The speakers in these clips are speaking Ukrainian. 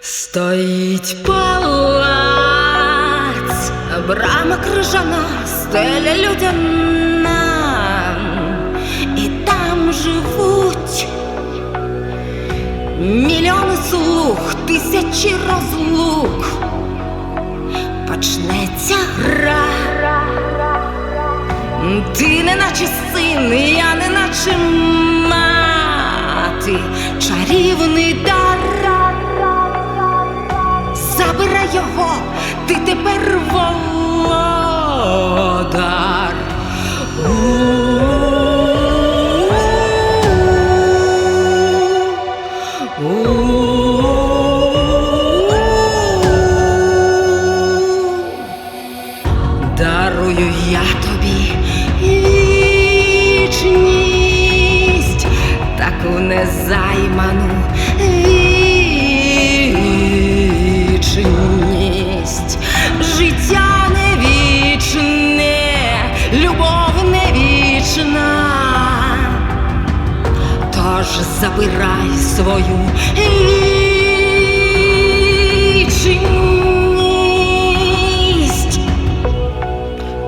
Стоїть палац, брама крижана, стеля людяна, і там живуть мільйони слуг, тисячі розлук. Почнеться гра. Ти не наче син, я не наче мати, чарівний дар. Його, ти тепер володар. Дарую я тобі вічність, таку незайману вічність, любов не вічна. Тож забирай свою вічність.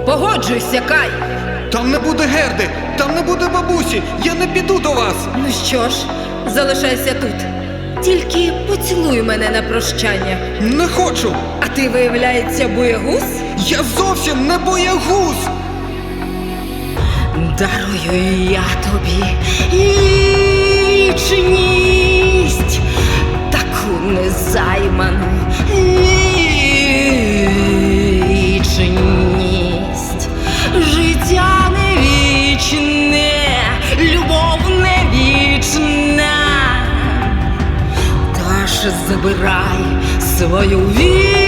Погоджуйся, Кай. Там не буде Герди, там не буде бабусі. Я не піду до вас. Ну що ж, залишайся тут. Тільки поцілуй мене на прощання. Не хочу. А ти, виявляється, боягуз? Я зовсім не боягуз дарую я тобі вічність, таку незайману вічність, життя не вічне, любов не вічна, тож забирай свою вічність.